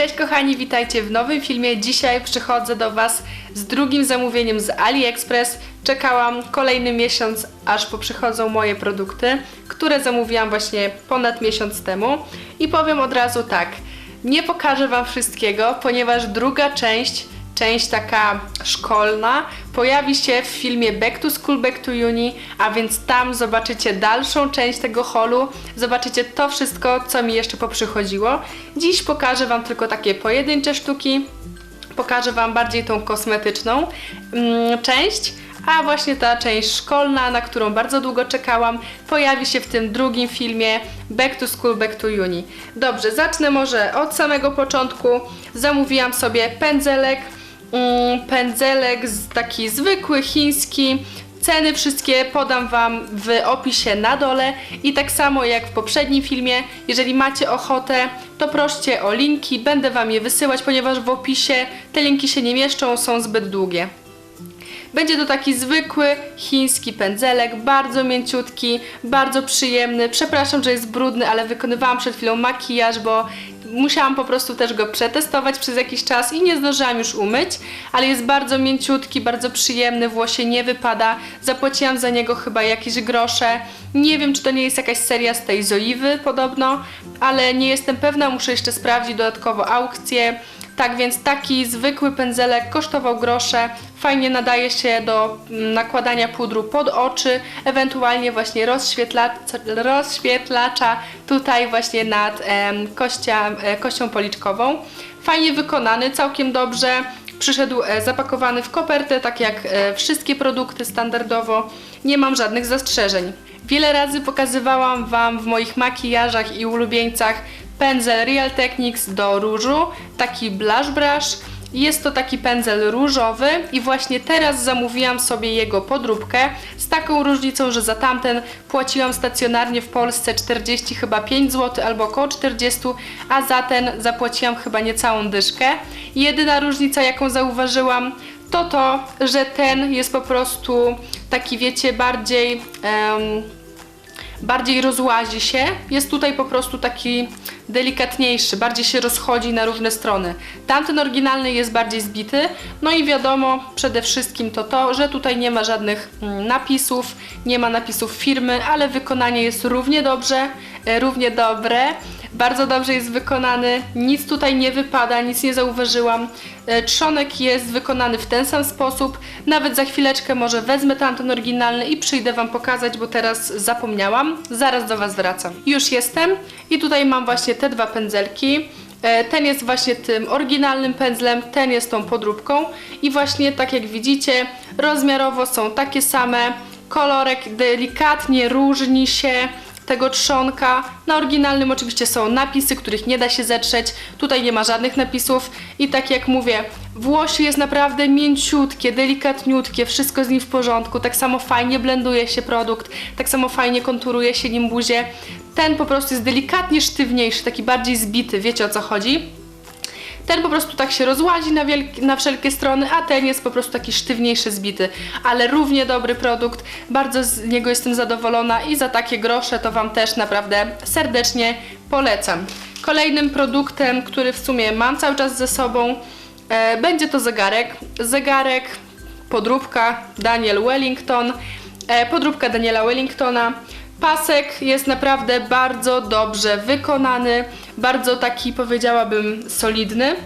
Cześć kochani, witajcie w nowym filmie. Dzisiaj przychodzę do Was z drugim zamówieniem z AliExpress. Czekałam kolejny miesiąc, aż poprzychodzą moje produkty, które zamówiłam właśnie ponad miesiąc temu. I powiem od razu tak, nie pokażę Wam wszystkiego, ponieważ druga część część taka szkolna pojawi się w filmie Back to School, Back to Uni, a więc tam zobaczycie dalszą część tego holu, zobaczycie to wszystko, co mi jeszcze poprzychodziło. Dziś pokażę Wam tylko takie pojedyncze sztuki, pokażę Wam bardziej tą kosmetyczną mm, część, a właśnie ta część szkolna, na którą bardzo długo czekałam, pojawi się w tym drugim filmie Back to School, Back to Uni. Dobrze, zacznę może od samego początku. Zamówiłam sobie pędzelek, pędzelek z taki zwykły, chiński. Ceny wszystkie podam Wam w opisie na dole i tak samo jak w poprzednim filmie, jeżeli macie ochotę, to proście o linki, będę Wam je wysyłać, ponieważ w opisie te linki się nie mieszczą, są zbyt długie. Będzie to taki zwykły chiński pędzelek, bardzo mięciutki, bardzo przyjemny. Przepraszam, że jest brudny, ale wykonywałam przed chwilą makijaż, bo musiałam po prostu też go przetestować przez jakiś czas i nie zdążyłam już umyć, ale jest bardzo mięciutki, bardzo przyjemny, włosie nie wypada. Zapłaciłam za niego chyba jakieś grosze. Nie wiem, czy to nie jest jakaś seria z tej Zoiwy podobno, ale nie jestem pewna, muszę jeszcze sprawdzić dodatkowo aukcję. Tak więc taki zwykły pędzelek kosztował grosze, fajnie nadaje się do mm, nakładania pudru pod oczy, ewentualnie właśnie rozświetlacza, rozświetlacza tutaj właśnie nad kościa, e, kością policzkową. Fajnie wykonany, całkiem dobrze. Przyszedł e, zapakowany w kopertę, tak jak e, wszystkie produkty standardowo. Nie mam żadnych zastrzeżeń. Wiele razy pokazywałam Wam w moich makijażach i ulubieńcach pędzel Real Techniques do różu, taki blush brush. Jest to taki pędzel różowy i właśnie teraz zamówiłam sobie jego podróbkę z taką różnicą, że za tamten płaciłam stacjonarnie w Polsce 40 chyba 5 zł albo około 40, a za ten zapłaciłam chyba niecałą dyszkę. Jedyna różnica jaką zauważyłam to to, że ten jest po prostu taki wiecie bardziej... em, bardziej rozłazi się. Jest tutaj po prostu taki delikatniejszy, bardziej się rozchodzi na różne strony. Tamten oryginalny jest bardziej zbity. No i wiadomo, przede wszystkim to to, że tutaj nie ma żadnych mm, napisów, nie ma napisów firmy, ale wykonanie jest równie dobrze, e, równie dobre. Bardzo dobrze jest wykonany, nic tutaj nie wypada, nic nie zauważyłam. E, Trzonek jest wykonany w ten sam sposób. Nawet za chwileczkę może wezmę tamten oryginalny i przyjdę Wam pokazać, bo teraz zapomniałam. Zaraz do Was wracam. Już jestem i tutaj mam właśnie te dwa pędzelki. E, Ten jest właśnie tym oryginalnym pędzlem, ten jest tą podróbką i właśnie tak jak widzicie, rozmiarowo są takie same. Kolorek delikatnie różni się tego trzonka. Na oryginalnym oczywiście są napisy, których nie da się zetrzeć. Tutaj nie ma żadnych napisów i tak jak mówię, włosie jest naprawdę mięciutkie, delikatniutkie, wszystko z nim w porządku. Tak samo fajnie blenduje się produkt, tak samo fajnie konturuje się nim buzię. Ten po prostu jest delikatnie sztywniejszy, taki bardziej zbity, wiecie o co chodzi? Ten po prostu tak się rozłazi na, wielki, na wszelkie strony, a ten jest po prostu taki sztywniejszy, zbity. Ale równie dobry produkt, bardzo z niego jestem zadowolona i za takie grosze to Wam też naprawdę serdecznie polecam. Kolejnym produktem, który w sumie mam cały czas ze sobą, e, będzie to zegarek. Zegarek, podróbka Daniel Wellington, e, podróbka Daniela Wellingtona. Pasek jest naprawdę bardzo dobrze wykonany, bardzo taki powiedziałabym solidny.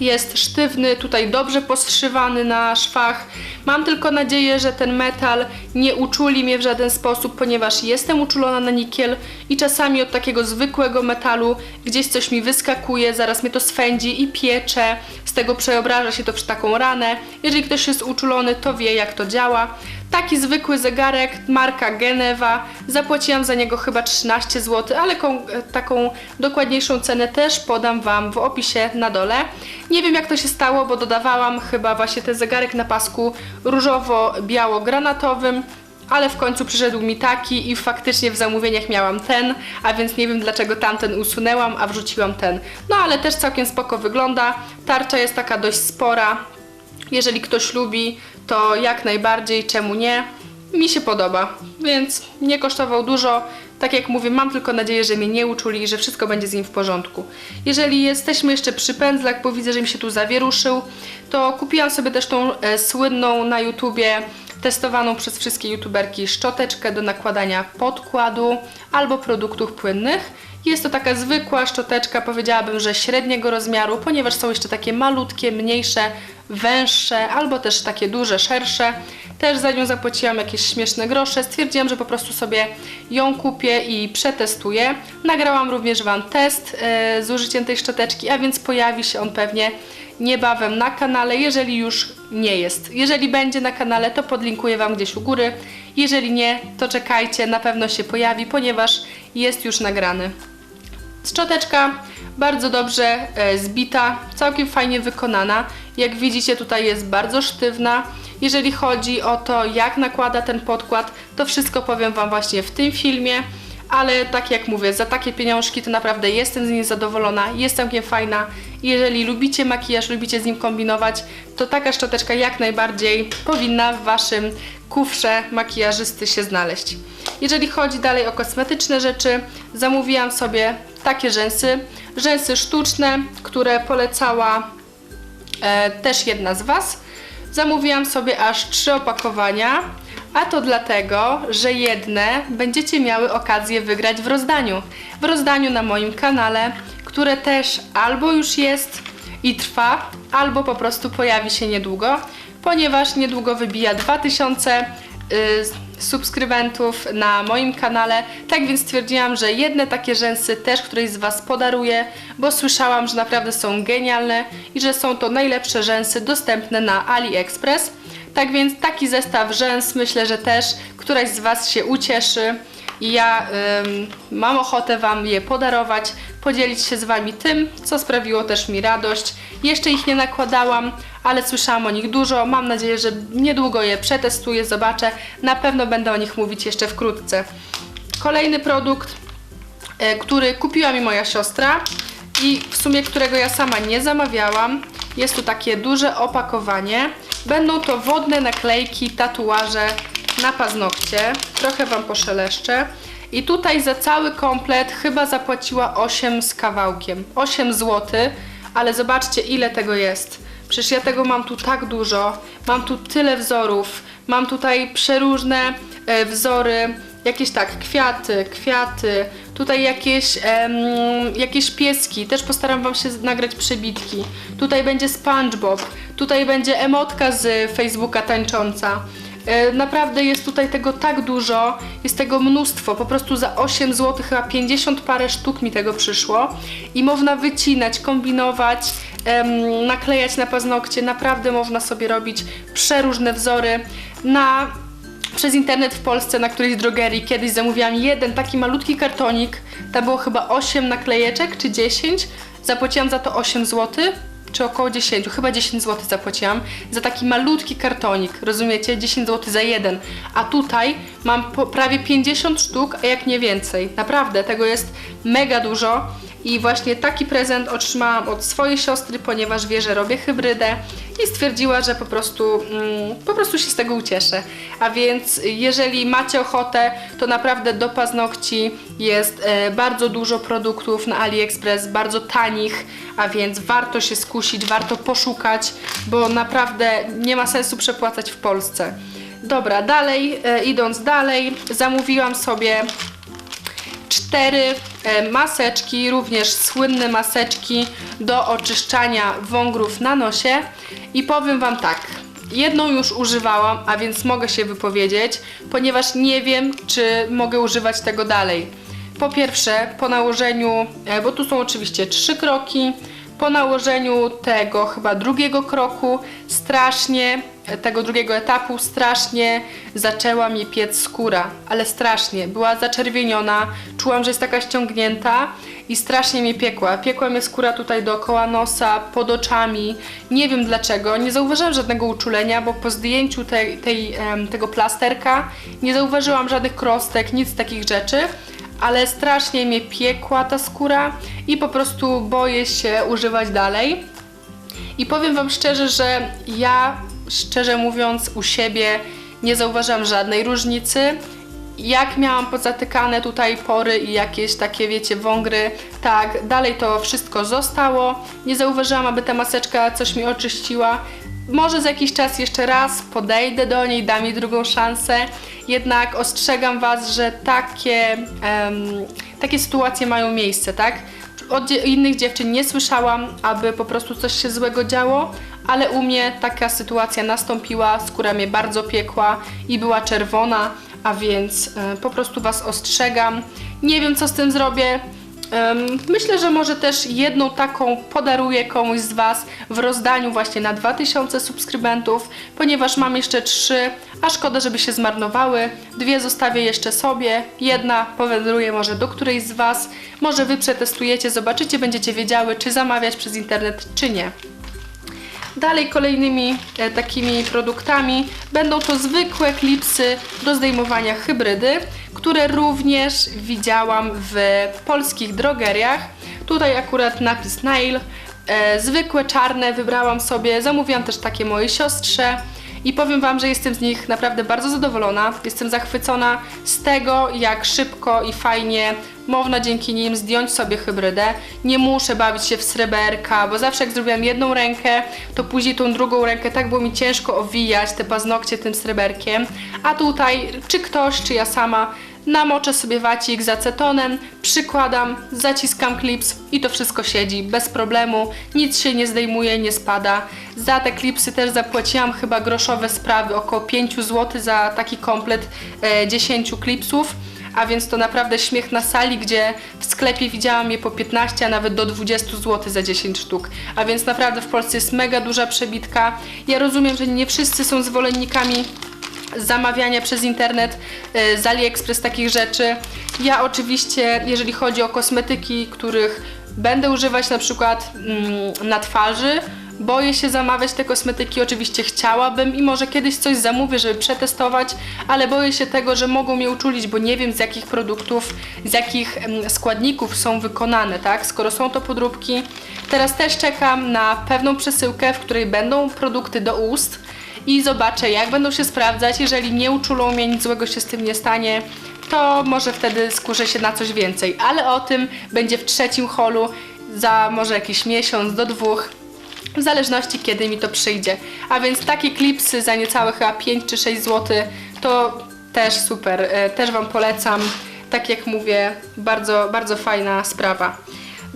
Jest sztywny, tutaj dobrze postrzywany na szwach. Mam tylko nadzieję, że ten metal nie uczuli mnie w żaden sposób, ponieważ jestem uczulona na nikiel i czasami od takiego zwykłego metalu gdzieś coś mi wyskakuje, zaraz mnie to swędzi i piecze. Z tego przeobraża się to w taką ranę. Jeżeli ktoś jest uczulony, to wie jak to działa. Taki zwykły zegarek, marka Geneva. Zapłaciłam za niego chyba 13 zł, ale tą, taką dokładniejszą cenę też podam Wam w opisie na dole. Nie wiem jak to się stało, bo dodawałam chyba właśnie ten zegarek na pasku różowo-biało-granatowym. Ale w końcu przyszedł mi taki i faktycznie w zamówieniach miałam ten, a więc nie wiem dlaczego tamten usunęłam, a wrzuciłam ten. No ale też całkiem spoko wygląda. Tarcza jest taka dość spora. Jeżeli ktoś lubi, to jak najbardziej, czemu nie? mi się podoba, więc nie kosztował dużo. Tak jak mówię, mam tylko nadzieję, że mnie nie uczuli i że wszystko będzie z nim w porządku. Jeżeli jesteśmy jeszcze przy pędzlach, bo widzę, że mi się tu zawieruszył, to kupiłam sobie też tą e, słynną na YouTubie testowaną przez wszystkie youtuberki szczoteczkę do nakładania podkładu albo produktów płynnych. Jest to taka zwykła szczoteczka, powiedziałabym, że średniego rozmiaru, ponieważ są jeszcze takie malutkie, mniejsze, węższe albo też takie duże, szersze. Też za nią zapłaciłam jakieś śmieszne grosze. Stwierdziłam, że po prostu sobie ją kupię i przetestuję. Nagrałam również Wam test e, z użyciem tej szczoteczki, a więc pojawi się on pewnie niebawem na kanale, jeżeli już nie jest. Jeżeli będzie na kanale, to podlinkuję Wam gdzieś u góry. Jeżeli nie, to czekajcie, na pewno się pojawi, ponieważ jest już nagrany. Szczoteczka bardzo dobrze e, zbita, całkiem fajnie wykonana. Jak widzicie tutaj jest bardzo sztywna. Jeżeli chodzi o to jak nakłada ten podkład, to wszystko powiem Wam właśnie w tym filmie. Ale tak jak mówię, za takie pieniążki to naprawdę jestem z niej zadowolona, jest całkiem fajna. Jeżeli lubicie makijaż, lubicie z nim kombinować, to taka szczoteczka jak najbardziej powinna w Waszym kufrze makijażysty się znaleźć. Jeżeli chodzi dalej o kosmetyczne rzeczy, zamówiłam sobie takie rzęsy. Rzęsy sztuczne, które polecała e, też jedna z Was. Zamówiłam sobie aż trzy opakowania, a to dlatego, że jedne będziecie miały okazję wygrać w rozdaniu. W rozdaniu na moim kanale, które też albo już jest i trwa, albo po prostu pojawi się niedługo, ponieważ niedługo wybija 2000 y, subskrybentów na moim kanale. Tak więc stwierdziłam, że jedne takie rzęsy też któryś z Was podaruję, bo słyszałam, że naprawdę są genialne i że są to najlepsze rzęsy dostępne na AliExpress. Tak więc taki zestaw rzęs myślę, że też któraś z Was się ucieszy i ja ym, mam ochotę Wam je podarować, podzielić się z Wami tym, co sprawiło też mi radość. Jeszcze ich nie nakładałam, ale słyszałam o nich dużo. Mam nadzieję, że niedługo je przetestuję, zobaczę. Na pewno będę o nich mówić jeszcze wkrótce. Kolejny produkt, e, który kupiła mi moja siostra i w sumie którego ja sama nie zamawiałam. Jest tu takie duże opakowanie. Będą to wodne naklejki, tatuaże na paznokcie. Trochę Wam poszeleszczę. I tutaj za cały komplet chyba zapłaciła 8 z kawałkiem. 8 zł, ale zobaczcie ile tego jest. Przecież ja tego mam tu tak dużo. Mam tu tyle wzorów. Mam tutaj przeróżne e, wzory. Jakieś tak, kwiaty, kwiaty. Tutaj jakieś, em, jakieś pieski. Też postaram Wam się nagrać przebitki. Tutaj będzie SpongeBob. Tutaj będzie emotka z Facebooka tańcząca. E, Naprawdę jest tutaj tego tak dużo, jest tego mnóstwo, po prostu za 8 zł, chyba 50 parę sztuk mi tego przyszło. I można wycinać, kombinować, naklejać na paznokcie, naprawdę można sobie robić przeróżne wzory. Na przez internet w Polsce na którejś drogerii kiedyś zamówiłam jeden taki malutki kartonik, tam było chyba 8 naklejeczek czy 10, zapłaciłam za to 8 zł czy około 10, chyba 10 zł zapłaciłam za taki malutki kartonik, rozumiecie? 10 zł za jeden. A tutaj mam prawie 50 sztuk, a jak nie więcej. Naprawdę, tego jest mega dużo. I właśnie taki prezent otrzymałam od swojej siostry, ponieważ wie, że robię hybrydę i stwierdziła, że po prostu, mm, po prostu się z tego ucieszę. A więc jeżeli macie ochotę, to naprawdę do paznokci jest e, bardzo dużo produktów na AliExpress, bardzo tanich, a więc warto się skusić, warto poszukać, bo naprawdę nie ma sensu przepłacać w Polsce. Dobra, dalej, e, idąc dalej, zamówiłam sobie cztery e, maseczki, również słynne maseczki do oczyszczania wągrów na nosie i powiem Wam tak, jedną już używałam, a więc mogę się wypowiedzieć, ponieważ nie wiem, czy mogę używać tego dalej. Po pierwsze, po nałożeniu, e, bo tu są oczywiście trzy kroki, po nałożeniu tego chyba drugiego kroku strasznie, tego drugiego etapu strasznie zaczęła mi piec skóra, ale strasznie, była zaczerwieniona, czułam, że jest taka ściągnięta i strasznie mnie piekła. Piekła mnie skóra tutaj dookoła nosa, pod oczami, nie wiem dlaczego, nie zauważyłam żadnego uczulenia, bo po zdjęciu tej, tej, tego plasterka nie zauważyłam żadnych krostek, nic takich rzeczy, ale strasznie mnie piekła ta skóra i po prostu boję się używać dalej. I powiem Wam szczerze, że ja, szczerze mówiąc, u siebie nie zauważyłam żadnej różnicy. Jak miałam pozatykane tutaj pory i jakieś takie, wiecie, wągry, tak, dalej to wszystko zostało. Nie zauważyłam, aby ta maseczka coś mi oczyściła. Może za jakiś czas jeszcze raz podejdę do niej, dam jej drugą szansę. Jednak ostrzegam Was, że takie, em, takie sytuacje mają miejsce, tak? Od innych dziewczyn nie słyszałam, aby po prostu coś się złego działo, ale u mnie taka sytuacja nastąpiła, skóra mnie bardzo piekła i była czerwona, a więc e, po prostu Was ostrzegam. Nie wiem, co z tym zrobię. Myślę, że może też jedną taką podaruję komuś z Was w rozdaniu właśnie na 2000 subskrybentów, ponieważ mam jeszcze trzy, a szkoda, żeby się zmarnowały. Dwie zostawię jeszcze sobie, jedna powędruje może do którejś z Was. Może Wy przetestujecie, zobaczycie, będziecie wiedziały, czy zamawiać przez internet, czy nie. Dalej kolejnymi e, takimi produktami będą to zwykłe klipsy do zdejmowania hybrydy, które również widziałam w polskich drogeriach. Tutaj akurat napis Nail. E, zwykłe czarne wybrałam sobie, zamówiłam też takie mojej siostrze. I powiem Wam, że jestem z nich naprawdę bardzo zadowolona. Jestem zachwycona z tego, jak szybko i fajnie można dzięki nim zdjąć sobie hybrydę. Nie muszę bawić się w sreberka, bo zawsze jak zrobiłam jedną rękę, to później tą drugą rękę tak było mi ciężko owijać te paznokcie tym sreberkiem. A tutaj, czy ktoś, czy ja sama, namoczę sobie wacik z acetonem, przykładam, zaciskam klips i to wszystko siedzi bez problemu, nic się nie zdejmuje, nie spada. Za te klipsy też zapłaciłam chyba groszowe sprawy, około 5 zł za taki komplet e, 10 klipsów. A więc to naprawdę śmiech na sali, gdzie w sklepie widziałam je po 15, a nawet do 20 zł za 10 sztuk. A więc naprawdę w Polsce jest mega duża przebitka. Ja rozumiem, że nie wszyscy są zwolennikami zamawiania przez internet y, z AliExpress takich rzeczy. Ja oczywiście, jeżeli chodzi o kosmetyki, których będę używać na przykład mm, na twarzy, boję się zamawiać te kosmetyki, oczywiście chciałabym i może kiedyś coś zamówię, żeby przetestować, ale boję się tego, że mogą mnie uczulić, bo nie wiem z jakich produktów, z jakich składników są wykonane, tak? Skoro są to podróbki. Teraz też czekam na pewną przesyłkę, w której będą produkty do ust i zobaczę, jak będą się sprawdzać. Jeżeli nie uczulą mnie, nic złego się z tym nie stanie, to może wtedy skurzę się na coś więcej. Ale o tym będzie w trzecim holu za może jakiś miesiąc do dwóch. W zależności kiedy mi to przyjdzie. A więc takie klipsy za niecałe chyba 5 czy 6 zł to też super. E, Też Wam polecam. Tak jak mówię, bardzo, bardzo fajna sprawa.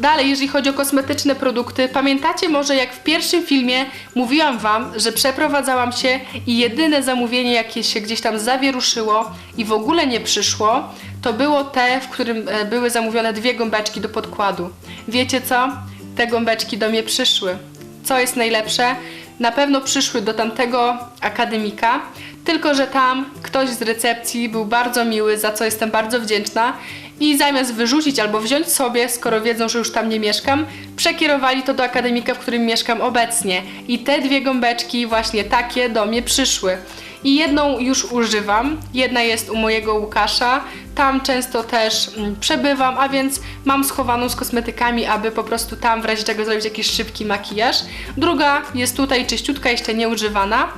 Dalej, jeżeli chodzi o kosmetyczne produkty, pamiętacie może jak w pierwszym filmie mówiłam Wam, że przeprowadzałam się i jedyne zamówienie, jakie się gdzieś tam zawieruszyło i w ogóle nie przyszło, to było te, w którym e, były zamówione dwie gąbeczki do podkładu. Wiecie co? Te gąbeczki do mnie przyszły. Co jest najlepsze? Na pewno przyszły do tamtego akademika, tylko że tam ktoś z recepcji był bardzo miły, za co jestem bardzo wdzięczna i zamiast wyrzucić albo wziąć sobie, skoro wiedzą, że już tam nie mieszkam, przekierowali to do akademika, w którym mieszkam obecnie. I te dwie gąbeczki właśnie takie do mnie przyszły. I jedną już używam, jedna jest u mojego Łukasza, tam często też mm, przebywam, a więc mam schowaną z kosmetykami, aby po prostu tam w razie czego zrobić jakiś szybki makijaż. Druga jest tutaj czyściutka, jeszcze nieużywana.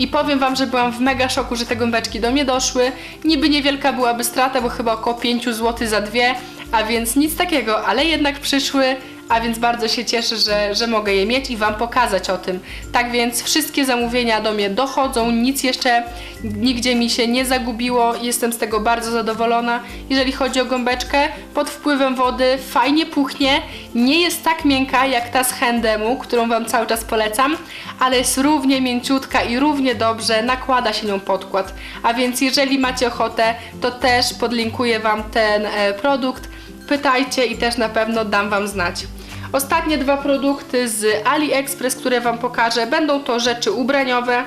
I powiem Wam, że byłam w mega szoku, że te gąbeczki do mnie doszły. Niby niewielka byłaby strata, bo chyba około 5 zł za dwie, a więc nic takiego, ale jednak przyszły, a więc bardzo się cieszę, że, że mogę je mieć i Wam pokazać o tym. Tak więc wszystkie zamówienia do mnie dochodzą, nic jeszcze nigdzie mi się nie zagubiło, jestem z tego bardzo zadowolona. Jeżeli chodzi o gąbeczkę, pod wpływem wody fajnie puchnie, nie jest tak miękka jak ta z Handemu, którą Wam cały czas polecam, ale jest równie mięciutka i równie dobrze nakłada się nią podkład. A więc jeżeli macie ochotę, to też podlinkuję Wam ten e, produkt. Pytajcie i też na pewno dam Wam znać. Ostatnie dwa produkty z AliExpress, które Wam pokażę, będą to rzeczy ubraniowe.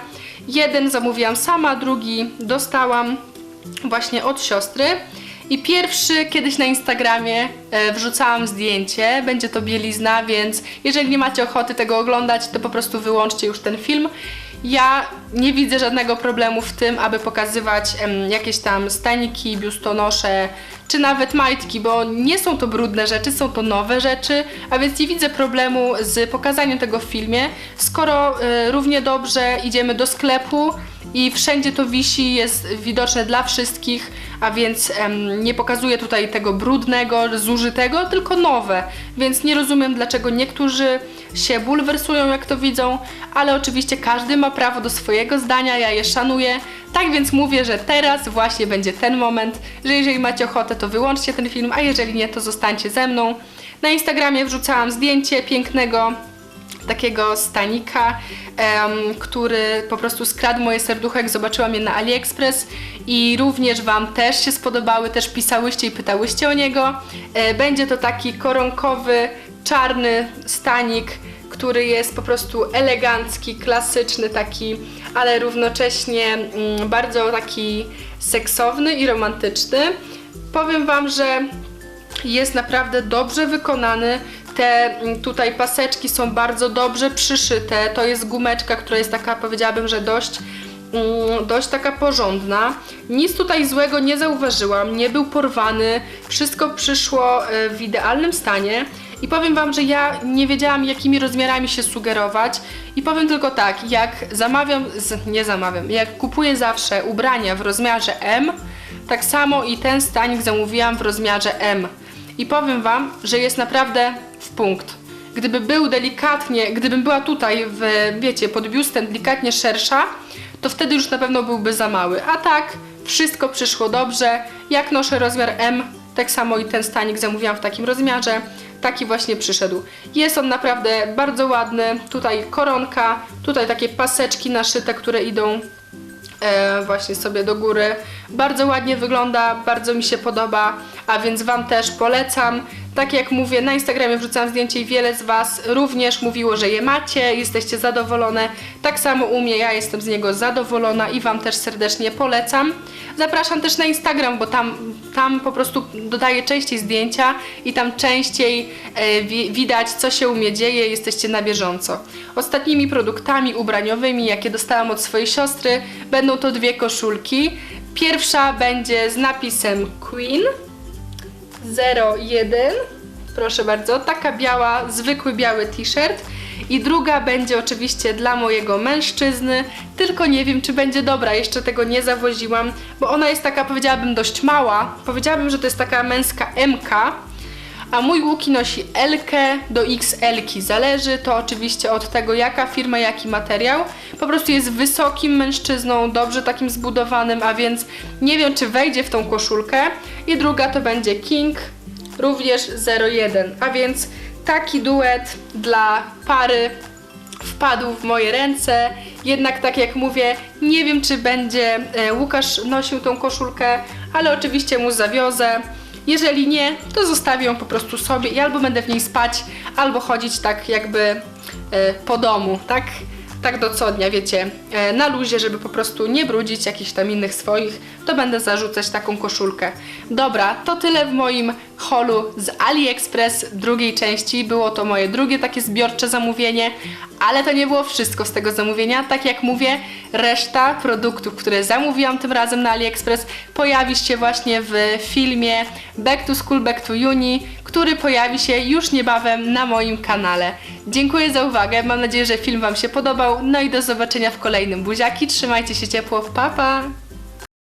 Jeden zamówiłam sama, drugi dostałam właśnie od siostry. I pierwszy kiedyś na Instagramie e, wrzucałam zdjęcie, będzie to bielizna, więc jeżeli nie macie ochoty tego oglądać, to po prostu wyłączcie już ten film. Ja nie widzę żadnego problemu w tym, aby pokazywać jakieś tam staniki, biustonosze, czy nawet majtki, bo nie są to brudne rzeczy, są to nowe rzeczy, a więc nie widzę problemu z pokazaniem tego w filmie, skoro y, równie dobrze idziemy do sklepu i wszędzie to wisi, jest widoczne dla wszystkich, a więc em, nie pokazuję tutaj tego brudnego, zużytego, tylko nowe, więc nie rozumiem dlaczego niektórzy się bulwersują jak to widzą, ale oczywiście każdy ma prawo do swojego zdania, ja je szanuję, tak więc mówię, że teraz właśnie będzie ten moment, że jeżeli macie ochotę to wyłączcie ten film, a jeżeli nie to zostańcie ze mną. Na Instagramie wrzucałam zdjęcie pięknego takiego stanika, em, który po prostu skradł moje serducho, zobaczyłam je na AliExpress i również Wam też się spodobały, też pisałyście i pytałyście o niego. E, będzie to taki koronkowy, czarny stanik, który jest po prostu elegancki, klasyczny taki, ale równocześnie mm, bardzo taki seksowny i romantyczny. Powiem Wam, że jest naprawdę dobrze wykonany. Te mm, tutaj paseczki są bardzo dobrze przyszyte. To jest gumeczka, która jest taka, powiedziałabym, że dość, mm, dość taka porządna. Nic tutaj złego nie zauważyłam, nie był porwany. Wszystko przyszło e, w idealnym stanie. I powiem Wam, że ja nie wiedziałam, jakimi rozmiarami się sugerować. I powiem tylko tak, jak zamawiam, nie zamawiam, jak kupuję zawsze ubrania w rozmiarze M, tak samo i ten stanik zamówiłam w rozmiarze M. I powiem Wam, że jest naprawdę w punkt. Gdyby był delikatnie, gdybym była tutaj w, wiecie, pod biustem delikatnie szersza, to wtedy już na pewno byłby za mały. A tak, wszystko przyszło dobrze. Jak noszę rozmiar M, tak samo i ten stanik zamówiłam w takim rozmiarze. Taki właśnie przyszedł. Jest on naprawdę bardzo ładny. Tutaj koronka, tutaj takie paseczki naszyte, które idą właśnie sobie do góry. Bardzo ładnie wygląda, bardzo mi się podoba, a więc Wam też polecam. Tak jak mówię, na Instagramie wrzucam zdjęcie i wiele z Was również mówiło, że je macie, jesteście zadowolone. Tak samo u mnie, ja jestem z niego zadowolona i Wam też serdecznie polecam. Zapraszam też na Instagram, bo tam, tam po prostu dodaję częściej zdjęcia i tam częściej e, wi widać, co się u mnie dzieje, jesteście na bieżąco. Ostatnimi produktami ubraniowymi, jakie dostałam od swojej siostry, będą to dwie koszulki. Pierwsza będzie z napisem Queen 01. Proszę bardzo, taka biała, zwykły biały t-shirt. I druga będzie oczywiście dla mojego mężczyzny, tylko nie wiem, czy będzie dobra, jeszcze tego nie zawoziłam, bo ona jest taka, powiedziałabym, dość mała. Powiedziałabym, że to jest taka męska MK, a mój Łuki nosi L do XL. Zależy to oczywiście od tego, jaka firma, jaki materiał. Po prostu jest wysokim mężczyzną, dobrze takim zbudowanym, a więc nie wiem, czy wejdzie w tą koszulkę. I druga to będzie King, również 01, a więc taki duet dla pary wpadł w moje ręce. Jednak tak jak mówię, nie wiem czy będzie e, Łukasz nosił tą koszulkę, ale oczywiście mu zawiozę. Jeżeli nie, to zostawię ją po prostu sobie i albo będę w niej spać, albo chodzić tak jakby e, po domu, tak? Tak do co dnia, wiecie, e, na luzie, żeby po prostu nie brudzić jakichś tam innych swoich, to będę zarzucać taką koszulkę. Dobra, to tyle w moim holu z AliExpress drugiej części. Było to moje drugie takie zbiorcze zamówienie, ale to nie było wszystko z tego zamówienia. Tak jak mówię, reszta produktów, które zamówiłam tym razem na AliExpress pojawi się właśnie w filmie Back to School, Back to Uni, który pojawi się już niebawem na moim kanale. Dziękuję za uwagę, mam nadzieję, że film Wam się podobał. No i do zobaczenia w kolejnym buziaki. Trzymajcie się ciepło, pa pa!